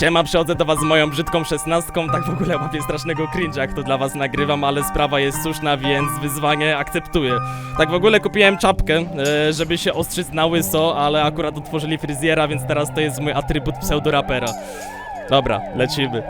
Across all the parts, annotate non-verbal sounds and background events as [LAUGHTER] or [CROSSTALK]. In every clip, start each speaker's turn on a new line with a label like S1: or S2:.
S1: Siema, przychodzę do was z moją brzydką szesnastką, tak w ogóle łapię strasznego cringe'a, jak to dla was nagrywam, ale sprawa jest słuszna, więc wyzwanie akceptuję. Tak w ogóle kupiłem czapkę, e, żeby się ostrzyc na łyso, ale akurat otworzyli fryzjera, więc teraz to jest mój atrybut pseudorapera. Dobra, lecimy.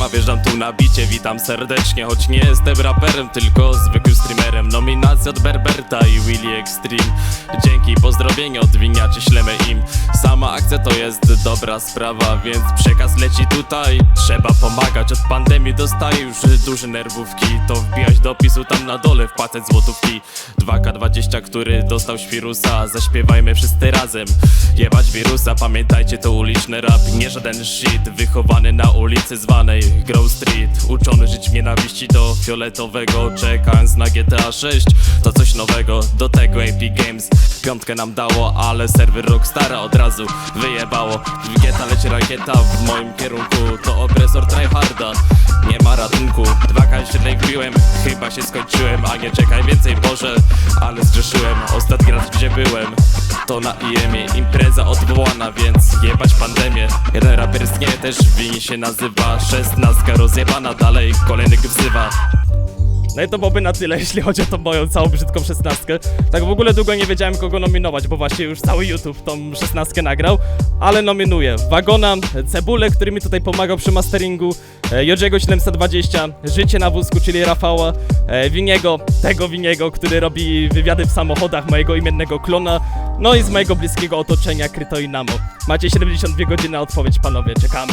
S2: Siema, wjeżdżam tu na bicie, witam serdecznie Choć nie jestem raperem, tylko zwykłym streamerem. Nominacja od Berberta i Willy Extreme. Dzięki, pozdrowienia od winiaczy, ślemy im. Sama akcja to jest dobra sprawa, więc przekaz leci tutaj. Trzeba pomagać, od pandemii dostaję już duże nerwówki. To wbijać do opisu tam na dole, wpłacać złotówki. 2K20, który dostał świrusa Zaśpiewajmy wszyscy razem. Jebać wirusa, pamiętajcie to uliczny rap Nie żaden shit, wychowany na ulicy zwanej Grove Street Uczony żyć w nienawiści do fioletowego Czekając na GTA 6 To coś nowego, do tego AP Games. Piątkę nam dało, ale serwer Rockstara od razu wyjebało. W GTA leci rakieta w moim kierunku To opresor tryharda. Nie ma ratunku. 2K średniej wbiłem, chyba się skończyłem A nie czekaj więcej Boże, ale zgrzeszyłem. Ostatni raz gdzie byłem to na IEM-ie impreza odwołana, więc jebać pandemię. Jeden raper też wini się nazywa. Szesnastka rozjebana, dalej kolejny wzywa
S1: No i to byłoby na tyle, [LAUGHS] jeśli chodzi o tą moją całą brzydką szesnastkę. Tak w ogóle długo nie wiedziałem kogo nominować, bo właśnie już cały YouTube tą szesnastkę nagrał, ale nominuję Wagona, Cebulę, który mi tutaj pomagał przy masteringu, e, Jodziego 720, Życie na wózku, czyli Rafała, e, Winiego, tego Winiego, który robi wywiady w samochodach mojego imiennego klona, no i z mojego bliskiego otoczenia Kryto i Namo. Macie 72 godziny na odpowiedź, panowie, czekamy.